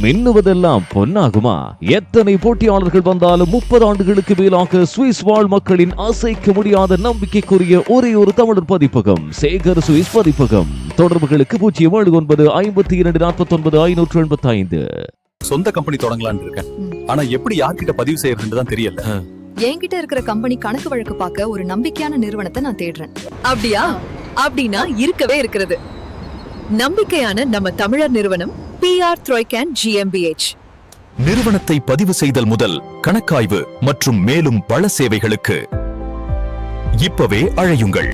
மின்னுவதெல்லாம் பொன்னாகுமா? எத்தனை போட்டியாளர்கள் வந்தாலும் முப்பது ஆண்டுகளுக்கு மேலாக சுவிஸ் வாழ் மக்களின் அசைக்க முடியாத நம்பிக்கைக்குரிய ஒரே ஒரு தமிழர் பதிப்பகம் சேகர் சுவிஸ் பதிப்பகம். தொடர்புகளுக்கு பூஜ்ஜியம் ஏழு ஒன்பது ஐம்பத்தி இரண்டு நாற்பத்தி ஒன்பது ஐநூற்று எண்பத்தி ஐந்து சொந்த கம்பெனி தொடங்கலாம்னு இருக்கேன். ஆனா எப்படி யார்கிட்ட பதிவு செய்யறதுன்னு தான் தெரியல. என்கிட்ட இருக்கிற கம்பெனி கணக்கு வழக்கு பார்க்க ஒரு நம்பிக்கையான நிறுவனத்தை நான் தேடுறேன். அப்படியா? அப்படின்னா இருக்கவே இருக்கிறது. நம்பிக்கையான நம்ம தமிழர் நிறுவனம் பிஆர் த்ரோய்கேன் ஜிஎம்பிஎச் நிறுவனத்தை பதிவு செய்தல் முதல் கணக்காய்வு மற்றும் மேலும் பல சேவைகளுக்கு இப்பவே அழையுங்கள்.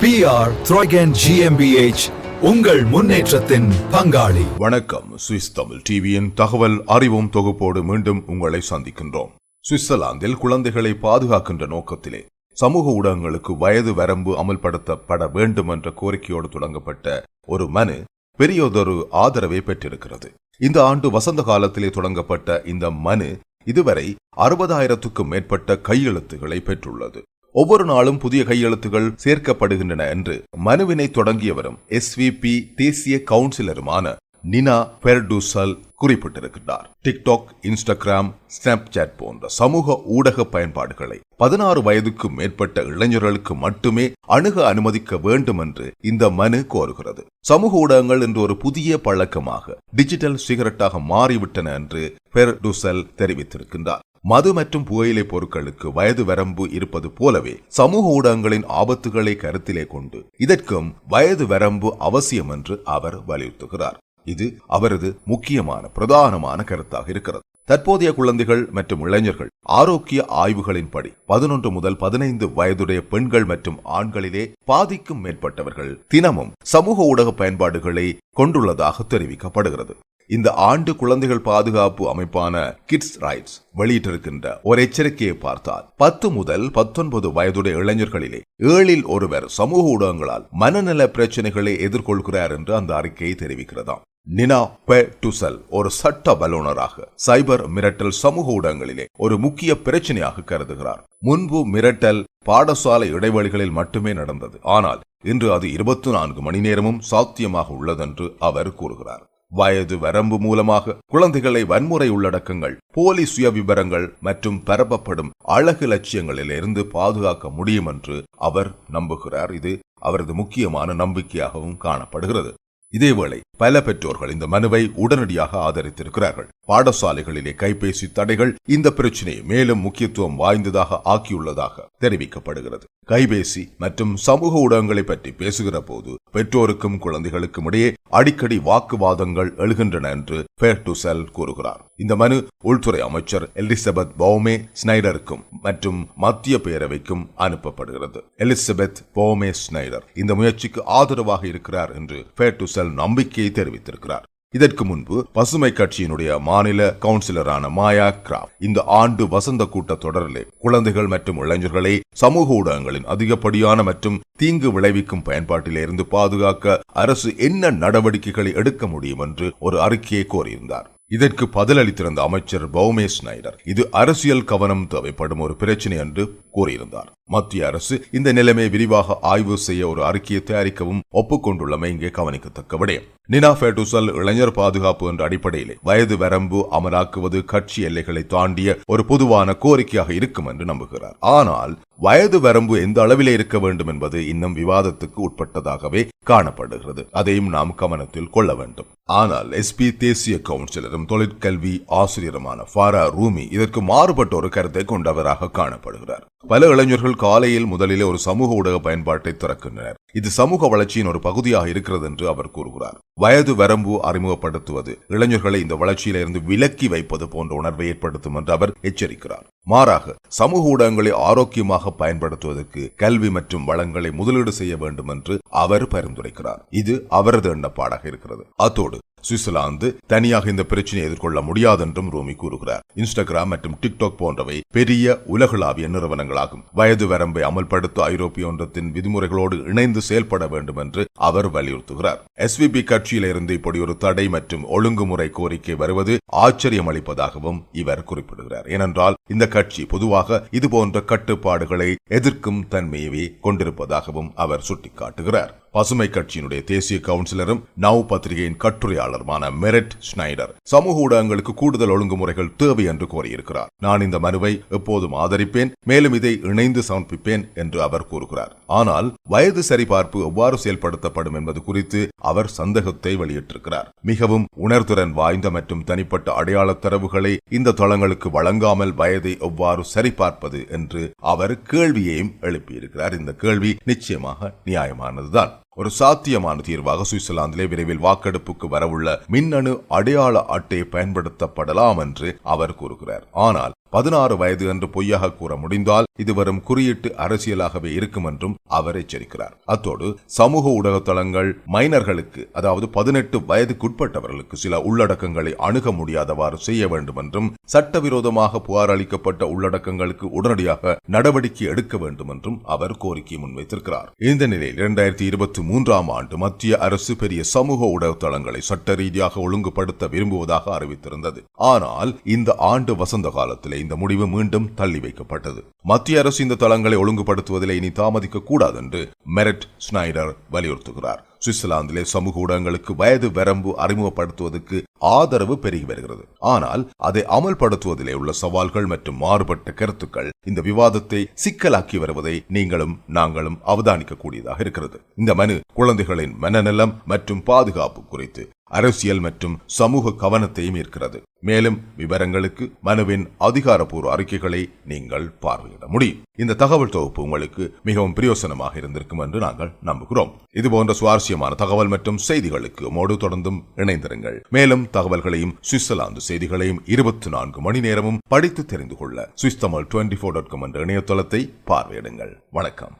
பிஆர் த்ரோகன் ஜிஎம்பிஎச் உங்கள் முன்னேற்றத்தின் பங்காளி. வணக்கம். சுவிஸ் தமிழ் டிவியின் தகவல் அறிவும் தொகுப்போடு மீண்டும் உங்களை சந்திக்கின்றோம். சுவிட்சர்லாந்தில் குழந்தைகளை பாதுகாக்கின்ற நோக்கத்திலே சமூக ஊடகங்களுக்கு வயது வரம்பு அமல்படுத்தப்பட வேண்டும் என்ற கோரிக்கையோடு தொடங்கப்பட்ட ஒரு மனு பெரியதொரு ஆதரவை பெற்றிருக்கிறது. இந்த ஆண்டு வசந்த காலத்திலே தொடங்கப்பட்ட இந்த மனு இதுவரை அறுபதாயிரத்துக்கும் மேற்பட்ட கையெழுத்துக்களை பெற்றுள்ளது. ஒவ்வொரு நாளும் புதிய கையெழுத்துகள் சேர்க்கப்படுகின்றன என்று மனுவினை தொடங்கியவரும் எஸ்விபி தேசிய கவுன்சிலருமான நினா பெர்டூசல் குறிப்பிட்டிருக்கிறார் டிக்டாக் இன்ஸ்டாகிராம் ஸ்னாப்சாட் போன்ற சமூக ஊடக பயன்பாடுகளை பதினாறு வயதுக்கு மேற்பட்ட இளைஞர்களுக்கு மட்டுமே அணுக அனுமதிக்க வேண்டும் என்று இந்த மனு கோருகிறது. சமூக ஊடகங்கள் என்று ஒரு புதிய பழக்கமாக டிஜிட்டல் சிகரெட்டாக மாறிவிட்டன என்று பெர்டூசல் தெரிவித்திருக்கின்றார். மது மற்றும் புகையிலை பொருட்களுக்கு வயது வரம்பு இருப்பது போலவே சமூக ஊடகங்களின் ஆபத்துகளை கருத்திலே கொண்டு இதற்கும் வயது வரம்பு அவசியம் என்று அவர் வலியுறுத்துகிறார். இது அவரது முக்கியமான பிரதானமான கருத்தாக இருக்கிறது. தற்போதைய குழந்தைகள் மற்றும் இளைஞர்கள் ஆரோக்கிய ஆய்வுகளின்படி பதினொன்று முதல் பதினைந்து வயதுடைய பெண்கள் மற்றும் ஆண்களிலே பாதிக்கும் மேற்பட்டவர்கள் தினமும் சமூக ஊடக பயன்பாடுகளை கொண்டுள்ளதாக தெரிவிக்கப்படுகிறது. இந்த ஆண்டு குழந்தைகள் பாதுகாப்பு அமைப்பான கிட்ஸ் ரைட்ஸ் வெளியிட்டிருக்கின்ற ஒரு எச்சரிக்கையை பார்த்தால் பத்து முதல் பத்தொன்பது வயதுடைய இளைஞர்களிலே ஏழில் ஒருவர் சமூக ஊடகங்களால் மனநல பிரச்சனைகளை எதிர்கொள்கிறார் என்று அந்த அறிக்கையை தெரிவிக்கிறதாம். நினா பெ டுசல் ஒரு சட்ட வல்லுநராக சைபர் மிரட்டல் சமூக ஊடகங்களிலே ஒரு முக்கிய பிரச்சனையாக கருதுகிறார். முன்பு மிரட்டல் பாடசாலை இடைவெளிகளில் மட்டுமே நடந்தது. ஆனால் இன்று அது இருபத்தி நான்கு மணி நேரமும் சாத்தியமாக உள்ளதென்று அவர் கூறுகிறார். வயது வரம்பு மூலமாக குழந்தைகளை வன்முறை உள்ளடக்கங்கள். போலி சுயவிவரங்கள் மற்றும் பரப்பப்படும் அழகு லட்சியங்களிலிருந்து பாதுகாக்க முடியும் என்று அவர் நம்புகிறார். இது அவரது முக்கியமான நம்பிக்கையாகவும் காணப்படுகிறது. இதேவேளை பல பெற்றோர்கள் இந்த மனுவை உடனடியாக ஆதரித்திருக்கிறார்கள். பாடசாலைகளிலே கைபேசி தடைகள் இந்த பிரச்சினையை மேலும் முக்கியத்துவம் வாய்ந்ததாக ஆக்கியுள்ளதாக தெரிவிக்கப்படுகிறது. கைபேசி மற்றும் சமூக ஊடகங்களை பற்றி பேசுகிற போது பெற்றோருக்கும் குழந்தைகளுக்கும் இடையே அடிக்கடி வாக்குவாதங்கள் எழுகின்றன என்று பெர்டுசெல் கூறுகிறார். இந்த மனு உள்துறை அமைச்சர் எலிசபெத் பௌமே ஸ்னைடருக்கும் மற்றும் மத்திய பேரவைக்கும் அனுப்பப்படுகிறது. எலிசபெத் பௌமே ஸ்னைடர் இந்த முயற்சிக்கு ஆதரவாக இருக்கிறார் என்று பெர்டுசெல் நம்பிக்கையை தெரிவித்திருக்கிறார். இதற்கு முன்பு பசுமை கட்சியினுடைய மாநில கவுன்சிலரான மாயா கிராப் இந்த ஆண்டு வசந்த கூட்ட தொடரிலே குழந்தைகள் மற்றும் இளைஞர்களை சமூக ஊடகங்களின் அதிகப்படியான மற்றும் தீங்கு விளைவிக்கும் பயன்பாட்டிலிருந்து பாதுகாக்க அரசு என்ன நடவடிக்கைகளை எடுக்க முடியும் என்று ஒரு அறிக்கையை கோரியிருந்தார். இதற்கு பதிலளித்திருந்த அமைச்சர் பௌமே ஸ்னைடர் இது அரசியல் கவனம் தேவைப்படும் ஒரு பிரச்சனை என்று கூறியிருந்தார். மத்திய அரசு இந்த நிலைமை விரிவாக ஆய்வு செய்ய ஒரு அறிக்கையை தயாரிக்கவும் ஒப்புக்கொண்டுள்ளமை இங்கே கவனிக்கத்தக்க விடயம். நினா ஃபெர்டுசல் இளைஞர் பாதுகாப்பு என்ற அடிப்படையிலே வயது வரம்பு அமலாக்குவது கட்சி எல்லைகளை தாண்டிய ஒரு பொதுவான கோரிக்கையாக இருக்கும் என்று நம்புகிறார். ஆனால் வயது வரம்பு எந்த அளவிலே இருக்க வேண்டும் என்பது இன்னும் விவாதத்துக்கு உட்பட்டதாகவே காணப்படுகிறது. அதையும் நாம் கவனத்தில் கொள்ள வேண்டும். ஆனால் எஸ்பி தேசிய கவுன்சிலரும் தொழிற்கல்வி ஆசிரியருமான ஃபாரா ரூமி இதற்கு மாறுபட்ட ஒரு கருத்தை கொண்டவராக காணப்படுகிறார். பல இளைஞர்கள் காலையில் முதலிலே ஒரு சமூக ஊடக பயன்பாட்டை திறக்கின்றனர். இது சமூக வளர்ச்சியின் ஒரு பகுதியாக இருக்கிறது என்று அவர் கூறுகிறார். வயது வரம்பு அறிமுகப்படுத்துவது இளைஞர்களை இந்த வளர்ச்சியிலிருந்து விலக்கி வைப்பது போன்ற உணர்வை ஏற்படுத்தும் என்று அவர் எச்சரிக்கிறார். மாறாக சமூக ஊடகங்களை ஆரோக்கியமாக பயன்படுத்துவதற்கு கல்வி மற்றும் வளங்களை முதலீடு செய்ய வேண்டும் என்று அவர் பரிந்துரைக்கிறார். இது அவரது எண்ணப்பாடாக இருக்கிறது. அத்தோடு சுவிட்சர்லாந்து தனியாக இந்த பிரச்சனையை எதிர்கொள்ள முடியாது என்றும் ரூமி கூறுகிறார். இன்ஸ்டாகிராம் மற்றும் டிக்டாக் போன்றவை பெரிய உலகளாவிய நிறுவனங்களாகும். வயது வரம்பை அமல்படுத்த ஐரோப்பிய ஒன்றத்தின் விதிமுறைகளோடு இணைந்து செயல்பட வேண்டும் என்று அவர் வலியுறுத்துகிறார். எஸ்விபி கட்சியிலிருந்து இப்படி ஒரு தடை மற்றும் ஒழுங்குமுறை கோரிக்கை வருவது ஆச்சரியம் அளிப்பதாகவும் இவர் குறிப்பிடுகிறார். ஏனென்றால் இந்த கட்சி பொதுவாக இதுபோன்ற கட்டுப்பாடுகளை எதிர்க்கும் தன்மையவே கொண்டிருப்பதாகவும் அவர் சுட்டிக்காட்டுகிறார். பசுமை கட்சியினுடைய தேசிய கவுன்சிலரும் நவ் பத்திரிகையின் கட்டுரையாளருமான மெரிட் ஸ்னைடர். சமூக ஊடகங்களுக்கு கூடுதல் ஒழுங்குமுறைகள் தேவை என்று கோரியிருக்கிறார். நான் இந்த மனுவை எப்போதும் ஆதரிப்பேன் மேலும் இதை இணைந்து சமர்ப்பிப்பேன் என்று அவர் கூறுகிறார். ஆனால் வயது சரிபார்ப்பு எவ்வாறு செயல்படுத்தப்படும் என்பது குறித்து அவர் சந்தேகத்தை வெளியிட்டிருக்கிறார். மிகவும் உணர்திறன் வாய்ந்த மற்றும் தனிப்பட்ட அடையாள தரவுகளை இந்த தளங்களுக்கு வழங்காமல் வயதை எவ்வாறு சரிபார்ப்பது என்று அவர் கேள்வியையும் எழுப்பியிருக்கிறார். இந்த கேள்வி நிச்சயமாக நியாயமானதுதான். ஒரு சாத்தியமான தீர்வாக சுவிட்சர்லாந்திலே விரைவில் வாக்கெடுப்புக்கு வரவுள்ள மின்னணு அடையாள அட்டை பயன்படுத்தப்படலாம் என்று அவர் கூறுகிறார். ஆனால் பதினாறு வயது என்று பொய்யாக கூற முடிந்தால் இது வரும் குறியீட்டு அரசியலாகவே இருக்கும் என்றும் அவர் எச்சரிக்கிறார். அத்தோடு சமூக ஊடக தளங்கள் மைனர்களுக்கு அதாவது பதினெட்டு வயதுக்குட்பட்டவர்களுக்கு சில உள்ளடக்கங்களை அணுக முடியாதவாறு செய்ய வேண்டும் என்றும் சட்டவிரோதமாக புகார் அளிக்கப்பட்ட உள்ளடக்கங்களுக்கு உடனடியாக நடவடிக்கை எடுக்க வேண்டும் என்றும் அவர் கோரிக்கை முன்வைத்திருக்கிறார். இந்த நிலையில் இரண்டாயிரத்தி இருபத்தி மூன்றாம் ஆண்டு மத்திய அரசு பெரிய சமூக ஊடக தளங்களை சட்ட ரீதியாக ஒழுங்குபடுத்த விரும்புவதாக அறிவித்திருந்தது. ஆனால் இந்த ஆண்டு வசந்த காலத்திலே இந்த முடிவு மீண்டும் தள்ளி வைக்கப்பட்டது. மத்திய அரசு இந்த தளங்களை ஒழுங்குபடுத்துவதில் இனி தாமதிக்க கூடாது என்று மெரட் ஸ்னைடர் வலியுறுத்துகிறார். சுவிட்சர்லாந்திலே சமூக ஊடகங்களுக்கு வயது வரம்பு அறிமுகப்படுத்துவதற்கு ஆதரவு பெருகி வருகிறது. ஆனால் அதை அமல்படுத்துவதிலே உள்ள சவால்கள் மற்றும் மாறுபட்ட கருத்துக்கள் இந்த விவாதத்தை சிக்கலாக்கி வருவதை நீங்களும் நாங்களும் அவதானிக்க கூடியதாக இருக்கிறது. இந்த மனு குழந்தைகளின் மனநலம் மற்றும் பாதுகாப்பு குறித்து அரசியல் மற்றும் சமூக கவனத்தையும் ஈர்க்கிறது. மேலும் விவரங்களுக்கு மனுவின் அதிகாரப்பூர்வ அறிக்கைகளை நீங்கள் பார்வையிட முடியும். இந்த தகவல் தொகுப்பு உங்களுக்கு மிகவும் பிரயோசனமாக இருந்திருக்கும் என்று நாங்கள் நம்புகிறோம். இது போன்ற சுவாரஸ்யமான தகவல் மற்றும் செய்திகளுக்கு மோடு தொடர்ந்தும் இணைந்திருங்கள். மேலும் தகவல்களையும் சுவிட்சர்லாந்து செய்திகளையும் இருபத்தி நான்கு மணி நேரமும் படித்து தெரிந்து கொள்ள Swiss Tamil twenty four dot com என்ற இணையதளத்தை பார்வையிடுங்கள். வணக்கம்.